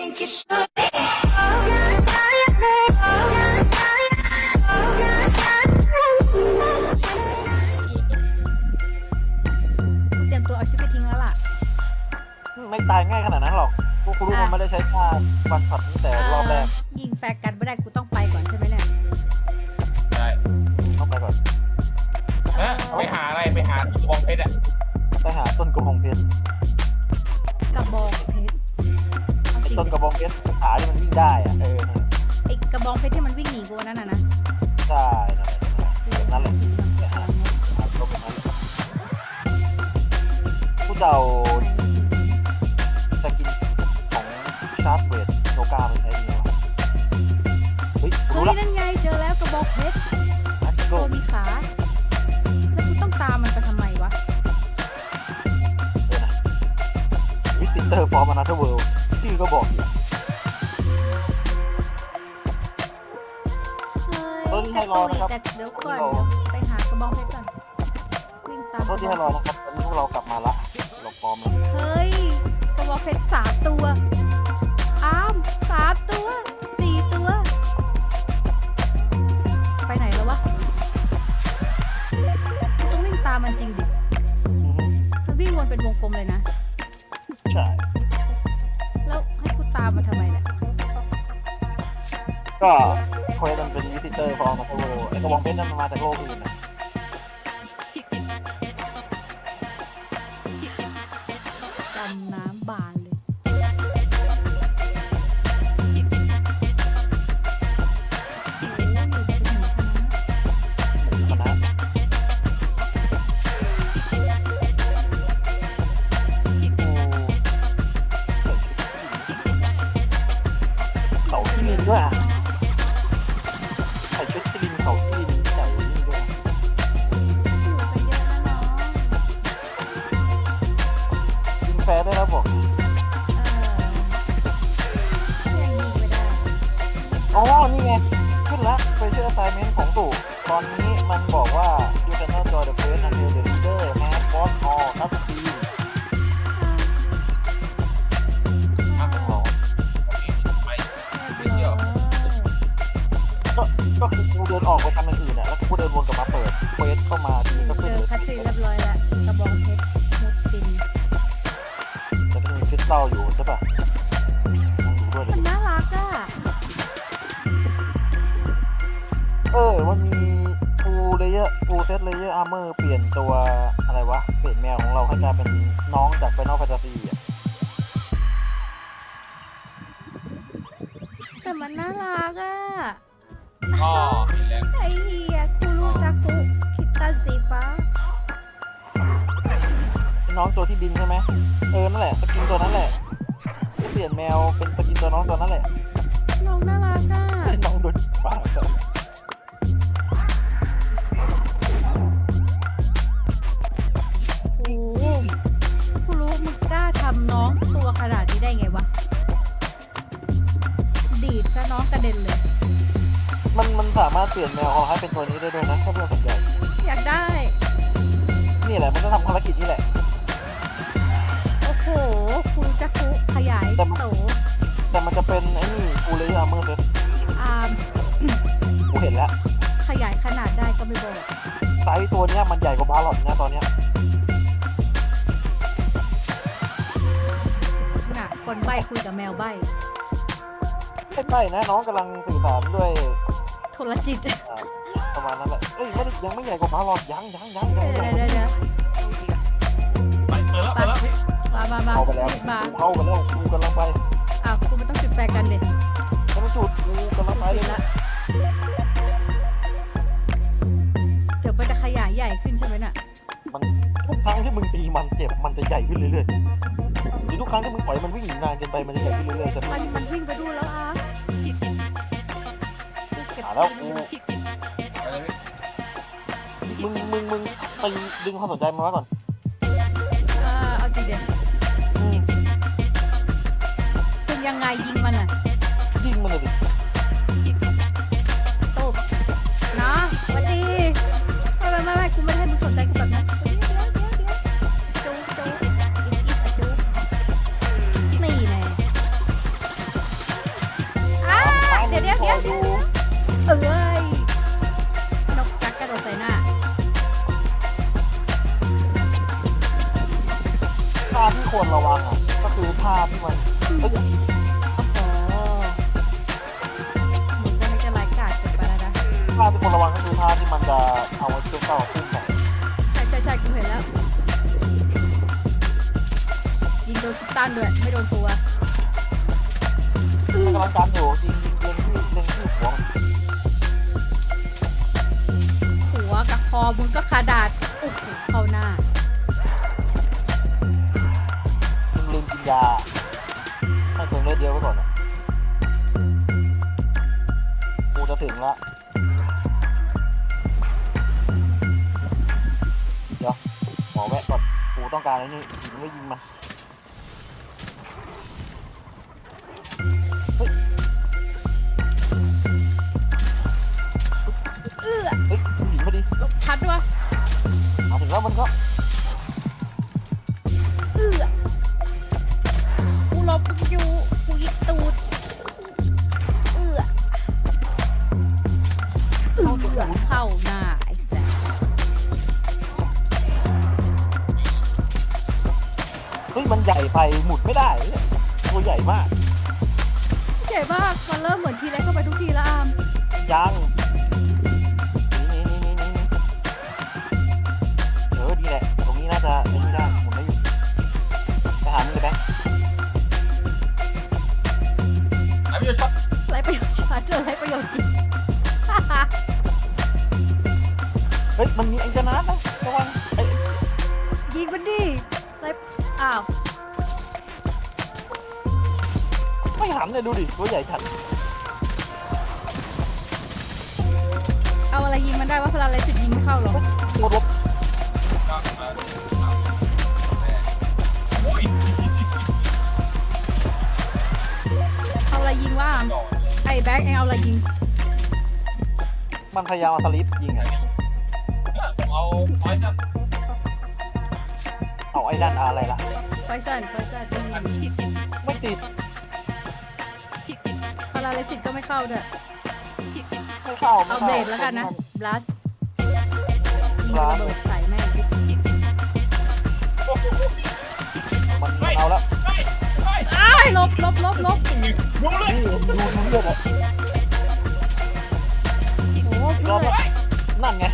think you should. Oh, กูเตรียมตัวเอาชีวิตไปทิ้งแล้วล่ะ ไม่ตายง่ายขนาดนั้นหรอกพวกคุณรู้อะ มันไม่ได้ใช้ท่าวันช็อตตั้งแต่รอบแรกเยิงแฟร์กันไม่ได้กูต้องไปก่อนใช่ไหมเนี่ยได้เข้าไปก่อนฮะไปหาอะไรไปหาตะบองเพชรอะไปหาต้นกระบองเพชร นกระบองเพชรขาที่มันวิ่งได้อะเออนั่นแหละไอ้กระบองเพชรที่มันวิ่งหนีกูวันนั่นน่ะนะใช่นั่นแหละนั่นแหละหาหาต้นนั้นผู้เดา มันน่ารักอะอ๋อเห็นแล้วไอเฮียคูรูจัคุคิตตันสีฟ้าเป็นน้องตัวที่บินใช่ไหมเออนั่นแหละสกินตัวนั้นแหละจะเปลี่ยนแมวเป็นสกินตัวน้องตัวนั้นแหละน้องน่ารักอะน้องโดนปากครับโอ้โหคูรูมึงกล้าทำน้องตัวขนาดนี้ได้ไงวะ ดีดซะน้องกระเด็นเลย มันมันสามารถเปลี่ยนแมวของให้เป็นตัวนี้ได้ด้วยนะถ้าเพื่อนสนใจอยากได้ นี่แหละมันจะทำภารกิจนี่แหละ โอ้โหคูรูจัคุขยายแต่มัน โตแต่มันจะเป็นไอ้นี่ฟูเลเยอร์อาร์เมอร์เซตอาร์มกูเห็นแล้วขยายขนาดได้ก็ไม่บอกไซส์ตัวเนี้ยมันใหญ่กว่าบาลอดนะตอนเนี้ยน่ะคนใบ้คุยกับแมวใบ้ ไม่ใช่นะน้องกำลังสื่อสารด้วยโทรจิตอ่าประมาณนั้นแหละเอ้ยไม่ได้ยังไม่ใหญ่กว่าบาลอดยังยังยังยังเดี๋ยวยังเดี๋ยวเดี๋ยวไปเปิดแล้วเปิดแล้วพี่มามามาเข้าไปแล้วรีบมากูเข้าไปแล้วกูกำลังไปอ้าวกูไม่ต้องจุดแฟร์กันเด็ดแล้วมันจุดกูกำลังไปเลยนะเดี๋ยวมันจะขยายใหญ่ขึ้นใช่ไหมน่ะมันทุกครั้งที่มึงตีมันเจ็บมันจะใหญ่ขึ้นเรื่อยๆหรือทุกครั้งที่มึงปล่อยมันวิ่งหนีนานเกินไปมันจะใหญ่ขึ้นเรื่อยๆจะมันมันวิ่งไปดูแล้วอะเก็บหา แล้วกูมึงมึงมึงไปดึงความสนใจมาไว้ก่อนเออเอาจริงเด็ดอืมเป็นยังไงยิงมันอะ ตตันด้วย ไม่โดนตัวมันกำลังการอยู่ยิงยิงเล็งที่เล็งที่หัวมันหัวกับคอมึงก็ขาดาดโอ้โหเข้าหน้า มึงลืมกินยาให้เพิ่มเลือดเยอะไว้ก่อนนะกูจะถึงละเดี๋ยวหมอแวะก่อนกูต้องการไอ้นี่ยิงไม่ยิงมัน มา ดูดิตัวใหญ่จัดเอาอะไรยิงมันได้ว่าพลังอะไรสิยิงไม่เข้าหรอกตัวลบโอ้ยเอาอะไรยิงว่าอามก่อนไอ้แบ็คเองเอาอะไรยิงมันพยายามเอาสลิปยิงอะเอาไว้นะเอาไอ้ด้านอะไรล่ะไฟซันไฟซันไม่ติด พลังอะไรสิก็ไม่เข้าด้วยไม่เข้าไม่เอาเข้าเบรดแล้วกันนะบลัสยิง Blast ระเบิดใส่แม่งมันมันเอาแล้วเฮ้ยเฮ้ยอ้ายลบลบลบลบดูเลยนี่ดูดูเลือดอะโอ้โหรอบเพื่อนนั่นไง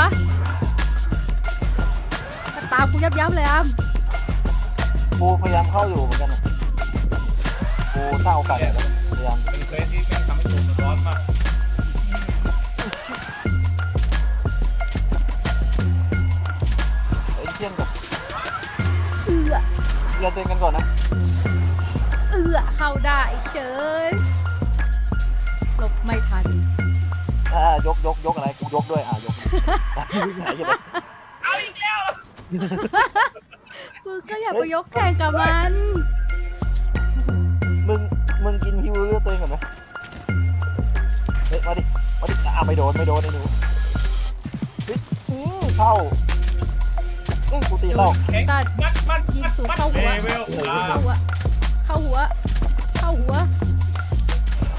วะก็ตามกูยับยับเลยอะกูพยายามเข้าอยู่เหมือนกันอะกูสร้างโอกาสอยู่แล้วพยายามเป็นเคสที่แม่งทำให้ตัวมันร้อนมากไอ้เที่ยงกับเอือเรียนเต้นกันก่อนนะเอือเข้าได้เฉยหลบไม่ทัน อ่ายกยกยกอะไรกูยกด้วยอะยก วิ่งไหนกันเลยเอาอีกแล้ว มึงก็อย่าไปยกแข่งกับมันมึง มึงกินฮิวเลือดตัวเองก่อนไหมเฮ้ย มาดิ มาดิอะไม่โดน ไม่โดนไอ้หนูเฮ้ยอื้อเข้าเอ้ยกูตีเข้าแข็งตัดมัดมัดยิงมัดสูงมัดเข้าหัวเวลเข้าหัว เข้าหัว เข้าหัว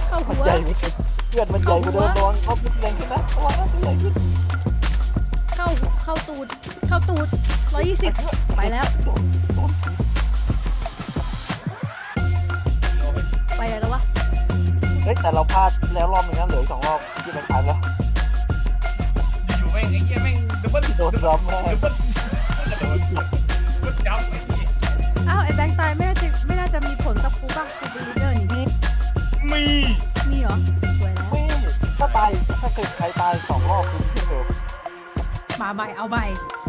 เข้ามันหัว ใหญ่ไม่เพื่อนมันใหญ่กว่าเดิมระวังเขาพุ่งแรงขึ้นนะระวังนะตัวใหญ่ขึ้น เข้าเข้าตูดเข้าตูดร้อยยี่สิบไปแล้วโดนโดนไปไหนแล้ววะเฮ้ยแต่เราพลาดแล้วรอบหนึงนะเหลืออีกสองรอบที่มันขายแล้วอยู่แม่งไอ้เหี้ยแม่งดับเบิ้ลโดนซ้ำแม่ดับเบิ้ลกระโดดกดจับไอ้เหี้ยอ้าวไอ้แบงค์ตายไม่น่าจะไม่น่าจะมีผลกับกูป่ะกูเป็นลีดเดอร์นี่มีมีเหรอสวยแล้วไม่ถ้าตายถ้าเกิดใครตายสองรอบคือขึ้นเร็ว มาใบเอาใบ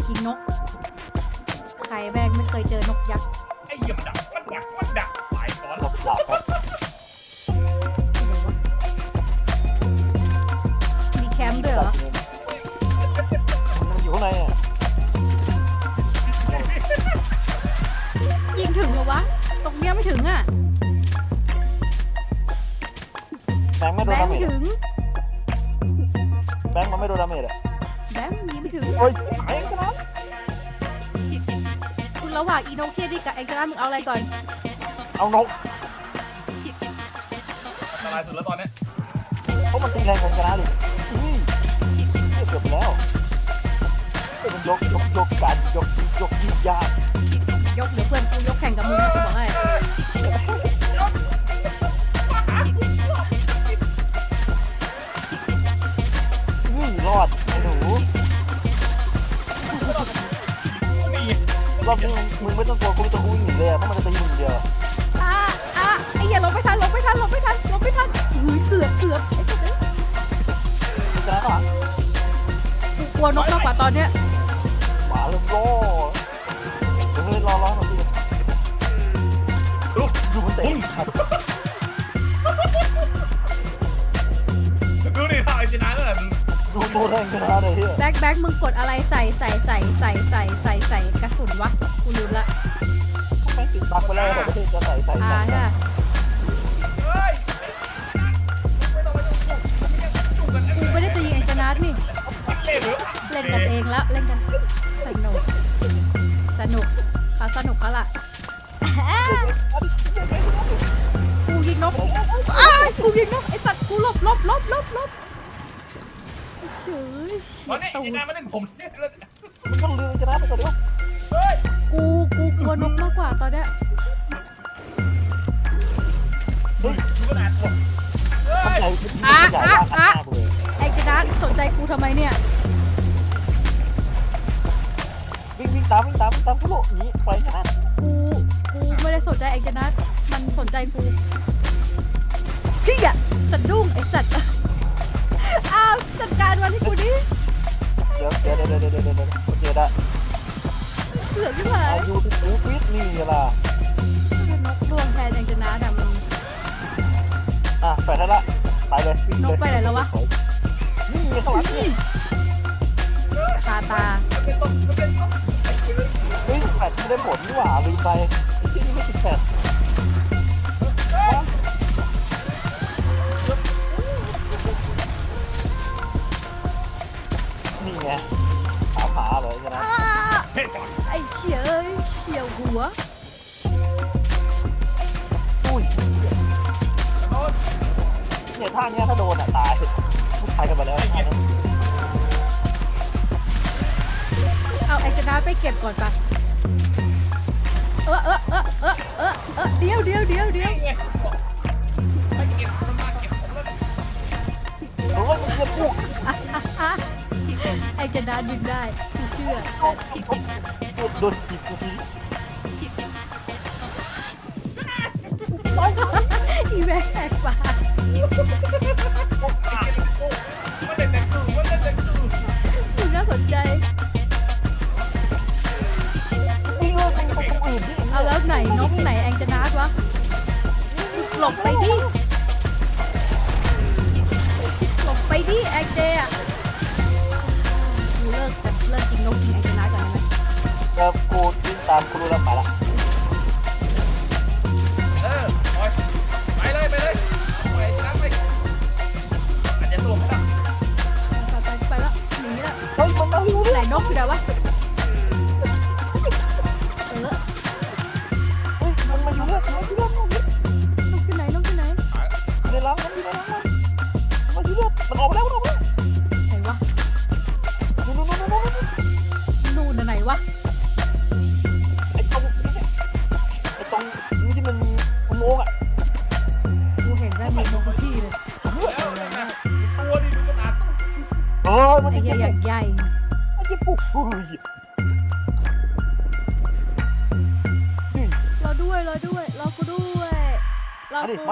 กินนก ใครแบงไม่เคยเจอนกยักษ์ไอ้เหี้ยมันดักมันดักมันดักตายก่อนหลับหลับครับเดี๋ยววะมีแคมป์ด้วยเหรอ มันอยู่ข้างในอะยิงถึงเหรอวะ ตรงเนี้ยไม่ถึงอะแบงค์ไม่โดแบนงดาค์เมจถึงแบงค์มันไม่โดนดาเมจอะแบงค์ยิงไม่ ถึงโอ้ยไอ้ขนาดคุณระหว่างอีโนเคียดิกับแองเจล่ามึงเอาอะไรก่อน เอานกอันตรายสุดแล้วตอนเนี้ยเพราะมันตีแรงกันชนะดิอุ้ยเกือบไปแล้วเฮ้ยมันยกยกยกการยกยกยิงยาก อบนี้มึงมึงไม่ต้องกลัวกูจะอุ้ยหนีเลยอะเพราะมันจะตีมึงอย่างเดียว อะอะไอ้เหี้ยหลบไม่ทันหลบไม่ทันหลบไม่ทันหลบไม่ทันอุ้ยเกือบเกือบไอ้สัตว์เอ้ยชนะป่ะกูกลัวนกมากกว่าตอนเนี้ย ดูดูแรงชนเลยเฮียแบ็คแบ็คมึงกดอะไรใส่ใส่ใส่ใส่ใส่ใส่ใส่กระสุนวะกูลืมละแม่งติดบักไปแล้วแต่ไม่ได้จะใส่ใส่อ่าใส่ใช่ปะเฮ้ยไม่ต้องมาจุกจุกกันกูไม่ได้จะยิงแองเจนัทนี่ เล่นกันเองแล้วเล่นกันสนุก สนุกเขาสนุกเขาล่ะกูยิงนกอ้ายกูยิงนกไอ้สัตว์กูหลบหลบหลบหลบหลบ เฉยตอนนี้ตูไอจินาไม่เล่นผมเนี่ยมันก็ลืมชนะไปก่อนดีวะเฮ้ยกูกูกลัวนกมากกว่าตอนเนี้ยเฮ้ยดูขนาดผมเฮ้มันยใหญ่มันใหญ่มากอัดหน้ากูเลยไอ้เจนัทสนใจกูทำไมเนี่ยวิ่งวิ่งตามวิ่งตามวิ่งตามกูโลหนีไปชนะกูกูไม่ได้สนใจไอ้เจนัทมันสนใจกูพี่อะสะดุ้งไอ้สัตว์อ้าวจัดการมันให้กูดิเดี๋ยวเดี๋ยวเดี๋ยวเดี๋ยวเดี๋ยวเดี๋ยวโอเคได้เหลือที่ไหนอายุที่กูฟิตนี่ล่ะนกดวงแทนไอ้เจนัทอะมึงอะไปได้ละไปเลยวิ่งเลยนกไปไหนแล้ววะนี่ไงข้างหลังนี่ตาตามันเป็นต้นมันเป็นต้นเฮ้ยแฟดไม่ได้ผลนี่หว่าลืมไปไอ้ที่นี่ไม่ติดแฟด ไงผาผาเลยชนะอ้าเฮ้ยไอ้เขียเอ้ยเฉียวหัวอุ้ยโดนเนี่ยท่าเนี้ยถ้าโดนอะตายผู้ชายกันไปแล้วท่านี้เอาไอ้เจนัทไปเก็บก่อนปะเออเออเออเออเออเออเดี๋ยวเดี๋ยวเดี๋ยวเดี๋ยวไงไปเก็บมันมาเก็บผมแล้วหรือว่ามึงจะพูดอะ ไอ้เจนัทยิงได้กูเชื่อโดนจีบกูทีอีแม่แหกปากมันเด็กแต่กูมันเด็กแต่กูคุณน่าสนใจเลิกไปกับคนอื่นที่เอาแล้วไหนนกไหนแองเจนัทวะหลบไปดิหลบไปดิแองเจอะ เลิกแต่เลิกกินนกกินแองเจนัทก่อนได้ไหมเออกูวิ่งตามกูรู้แล้วไปละเออไปเลยไปเลยไปจินาไปอาจจะตัวไม่ได้ ไปไปไปแล้วหนีละเฮ้ยมันมาอยู่ไหนนกอยู่ไหนวะ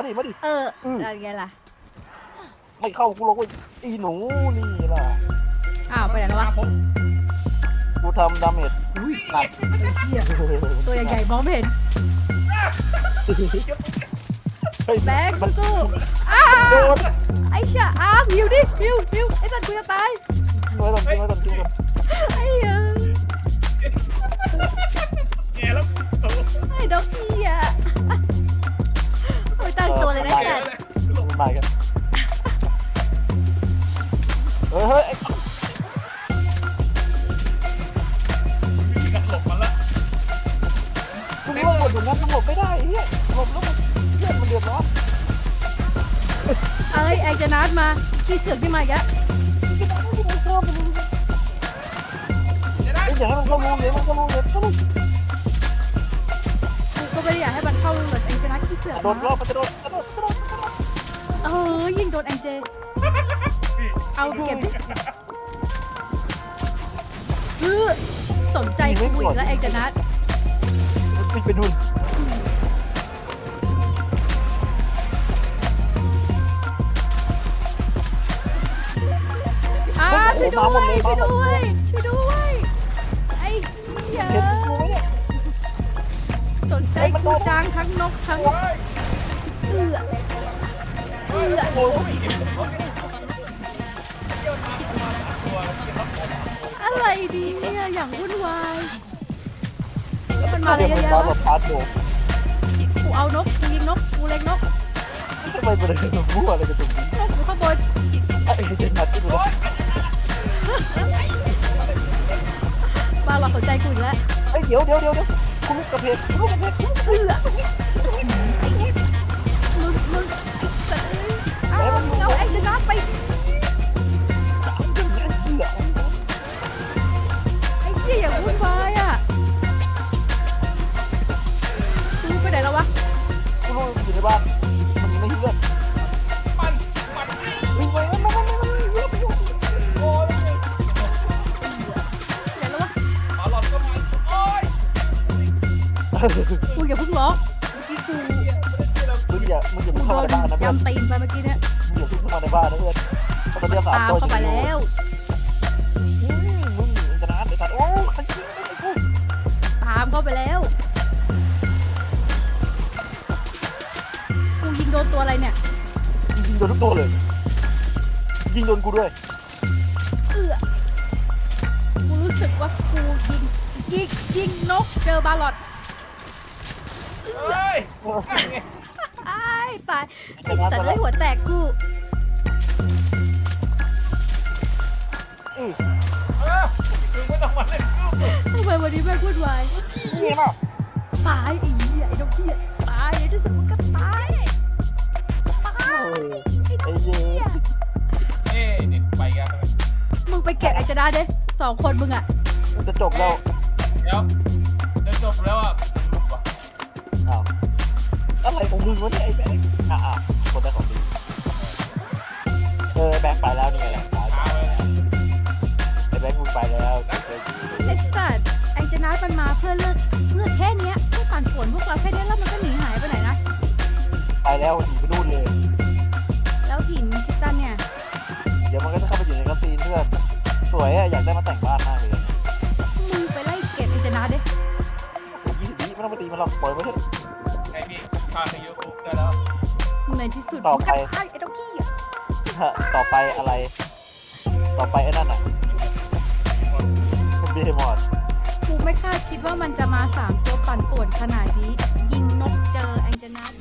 มาดิกูมาดิ มาดิ เอออืมอะไรไงล่ะ ไม่เข้ากูหรอกเว้ยอีหนูนี่ล่ะ อ้าวไปไหนแล้ววะ ผมกูทำดาเมจหนักไอ้เหี้ยตัวใหญ่ๆมองไม่เห็นเฮ้ยแบกมันสู้อ้าโดนไอ้เชี่ยอ้าวหิวดิหิวหิวไอ้สัตว์กูจะตาย ไว้ก่อนไว้ก่อนไว้ก่อนไอ้เหี้ยแกแล้วโตไอ้ดอก บายกันเฮ้ยหลบมาล้วคุณรู้ว่หลบอย่งนั้นมันหลบไม่ได้เฮียหลบแล้วมันเลื่อนมันเดือดร้อนเอ้ยไอจะนัดมาขี้เสือกที่มาแกเดี๋ยวมันเข้ารูเดี๋ยวมันเข้ารูเดี๋ยวเข้ารูกูก็ไม่อยากให้มันเข้าเหมือนไอจะนัดขี้เสือกโดนรอบมันจะโดนกระโดด เออ ยิงโดนแองเจ เอาเก็บดิเออสนใจกูอีกแล้วแองเจนัสปิดไปดูนอ้าช่วยด้วย ช่วยด้วย ช่วยด้วย ไอ้เหี้ยเห็นกูไหมเนี่ยสนใจกูจังทั้งนกทั้งโอ้ยเอือเอือโอ้ยอะไรดีเนี่ยอย่างวุ่นวายแล้วมันมาอะไรเดี๋ยวเยมันอะมาแยะแบบพาร์ทโบกูเอานกกูยิงนกกูเล็งนกทำไมมันถึงมั่วอะไรกันตรงนี้นกอยู่ข้างบนไอ้เจนนัดที่ดูนะมาหลอกสนใจกูอีกแล้วไอ้เดี๋ยวเดี๋ยวเดี๋ยวเดี๋ยวคุณลูกกระเพกคุณลูกกระเพกคุณเอือ ยิงโดนกูด้วย เอือกูรู้สึกว่ากูยิงยิงยิงนกเจอบาลอดเฮ้ยนั่นไงอ้ายตายไอ้สัตว์ได้หัวแตกกูอือเออมึงไม่ต้องมาเล่นกูทำไมวันนี้แม่งพูดวายนี่ป่ะตายไอ้เหี้ยไอ้นกเหี้ยตายในที่สุดมันก็ตายตาย โอ้ งไปเก็บไอ้จะได้เด้สองคนมึงอะมันจะจบแล้วเดี๋ยวจะจบแล้วอะอ้าวอะไรของมึงวะเนี่ยไอ้แบงค์อะอะคนได้ของดีเออแบงค์ไปแล้วนี่ไงแหละตาไปแล้วไอ้แบงค์มึงไปแล้วเจอกูไอ้สัตว์ไอ้จะนัดมันมาเพื่อเลือกเลือกแค่เนี้ยเพื่อปั่นป่วนพวกเราแค่เนี้ยแล้วมันก็หนีหายไปไหนนะไปแล้วหนีไปนู่นเลย ไว้เถอะไอพี่พาไปยูทูบได้แล้ว ในที่สุดต่อมึงไปก็ตายไอ้นกเหี้ยต่อไปอะไร ต่อไปไอ้นั่นอะเบมอดกูไม่คาดคิดว่ามันจะมาสามตัวปั่นป่วนขนาดนี้ ยิงนกเจอแองเจนาที่ Maybach.